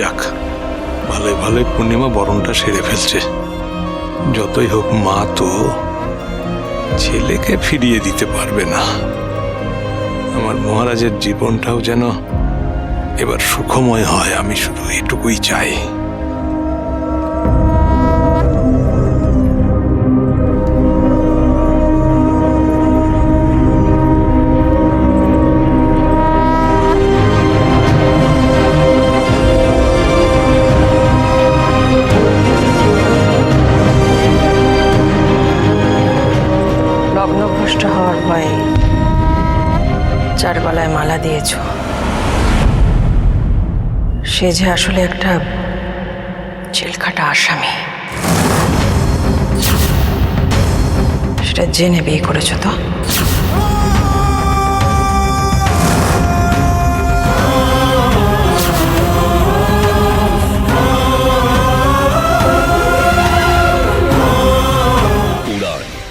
যাক, ভালোই ভালোই পূর্ণিমা বরণটা সেরে ফেলছে। যতই হোক মা তো ছেলেকে ফিরিয়ে দিতে পারবে না। আমার মহারাজের জীবনটাও যেন এবার সুখময় হয়, আমি শুধু এটুকুই চাই। লগ্নভ্রষ্ট হওয়ার ভয়ে চার গলায় মালা দিয়েছ। সে যে আসলে একটা চিলখাটা আসামি। সেটা জেনে বিয়ে করেছ তো?